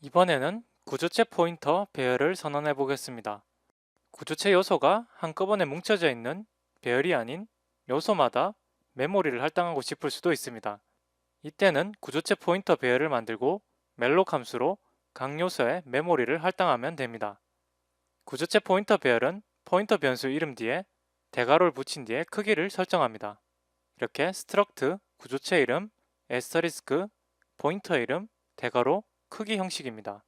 이번에는 구조체 포인터 배열을 선언해 보겠습니다. 구조체 요소가 한꺼번에 뭉쳐져 있는 배열이 아닌 요소마다 메모리를 할당하고 싶을 수도 있습니다. 이때는 구조체 포인터 배열을 만들고 멜록 함수로 각 요소에 메모리를 할당하면 됩니다. 구조체 포인터 배열은 포인터 변수 이름 뒤에 대괄호를 붙인 뒤에 크기를 설정합니다. 이렇게 struct 구조체 이름 asterisk 포인터 이름 대괄호 크기 형식입니다.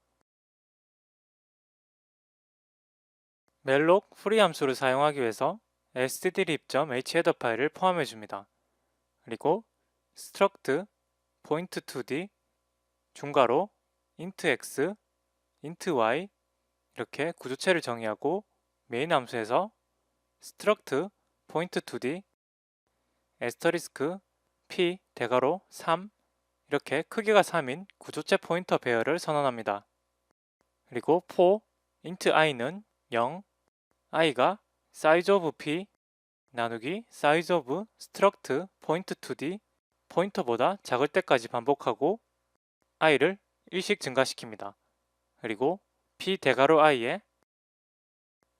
멜록 프리 함수를 사용하기 위해서 stdlib.h 헤더 파일을 포함해 줍니다. 그리고 struct point2d 중괄호 int x int y 이렇게 구조체를 정의하고 메인 함수에서 struct point2d asterisk p 대괄호 3 이렇게 크기가 3인 구조체 포인터 배열을 선언합니다. 그리고 for int i는 0, i가 size of p 나누기 size of struct point2d 포인터보다 작을 때까지 반복하고 i를 1씩 증가시킵니다. 그리고 p 대괄호 i에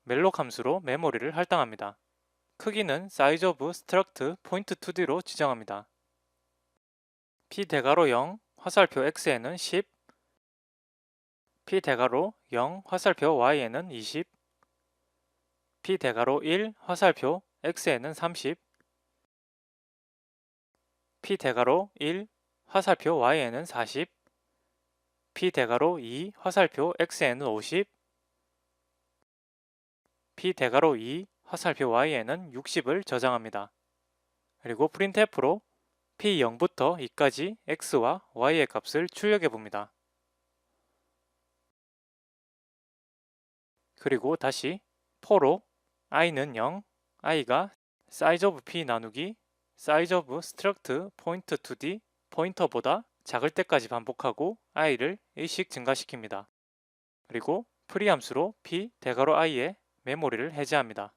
멜록 함수로 메모리를 할당합니다. 크기는 size of struct point2d로 지정합니다. P 대괄호 0 화살표 x에는 10 p 대괄호 0 화살표 y에는 20 p 대괄호 1 화살표 x에는 30 p 대괄호 1 화살표 y에는 40 p 대괄호 2 화살표 x에는 50 p 대괄호 2 화살표 y에는 60을 저장합니다. 그리고 printf로 p0부터 2까지 x와 y의 값을 출력해 봅니다. 그리고 다시 for로 i는 0, i가 size of p 나누기 size of struct point to d 포인터보다 작을 때까지 반복하고 i를 1씩 증가시킵니다. 그리고 프리 함수로 p 대괄호 i의 메모리를 해제합니다.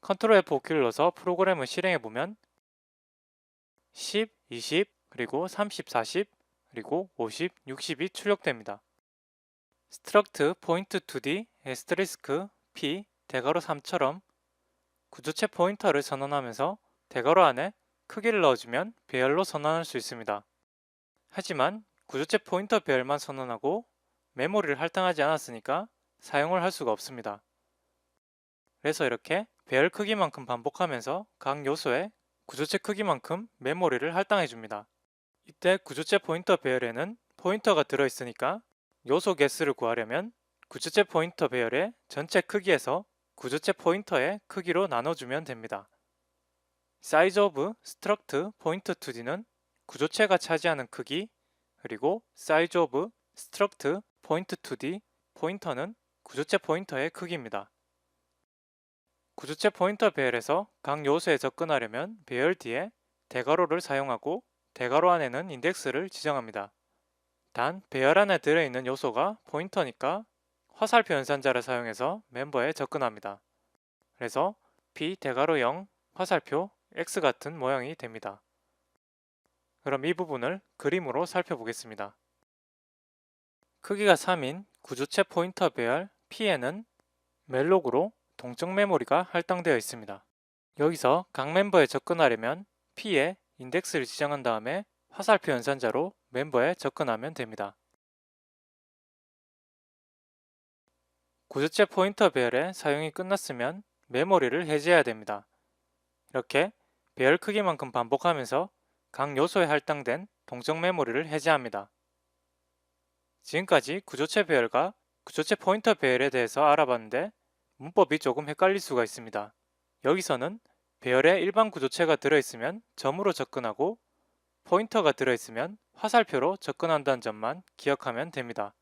컨트롤 F5키를 눌러서 프로그램을 실행해 보면 10, 20, 그리고 30, 40, 그리고 50, 60이 출력됩니다. struct point to d asterisk p 대괄호 3처럼 구조체 포인터를 선언하면서 대괄호 안에 크기를 넣어주면 배열로 선언할 수 있습니다. 하지만 구조체 포인터 배열만 선언하고 메모리를 할당하지 않았으니까 사용을 할 수가 없습니다. 그래서 이렇게 배열 크기만큼 반복하면서 각 요소에 구조체 크기만큼 메모리를 할당해 줍니다. 이때 구조체 포인터 배열에는 포인터가 들어있으니까 요소 개수를 구하려면 구조체 포인터 배열의 전체 크기에서 구조체 포인터의 크기로 나눠주면 됩니다. size of struct point 2d는 구조체가 차지하는 크기 그리고 size of struct point 2d 포인터는 구조체 포인터의 크기입니다. 구조체 포인터 배열에서 각 요소에 접근하려면 배열 뒤에 대괄호를 사용하고 대괄호 안에는 인덱스를 지정합니다. 단 배열 안에 들어있는 요소가 포인터니까 화살표 연산자를 사용해서 멤버에 접근합니다. 그래서 p 대괄호 0 화살표 x 같은 모양이 됩니다. 그럼 이 부분을 그림으로 살펴보겠습니다. 크기가 3인 구조체 포인터 배열 p에는 멜록으로 동적 메모리가 할당되어 있습니다. 여기서 각 멤버에 접근하려면 P에 인덱스를 지정한 다음에 화살표 연산자로 멤버에 접근하면 됩니다. 구조체 포인터 배열의 사용이 끝났으면 메모리를 해제해야 됩니다. 이렇게 배열 크기만큼 반복하면서 각 요소에 할당된 동적 메모리를 해제합니다. 지금까지 구조체 배열과 구조체 포인터 배열에 대해서 알아봤는데 문법이 조금 헷갈릴 수가 있습니다. 여기서는 배열에 일반 구조체가 들어있으면 점으로 접근하고 포인터가 들어있으면 화살표로 접근한다는 점만 기억하면 됩니다.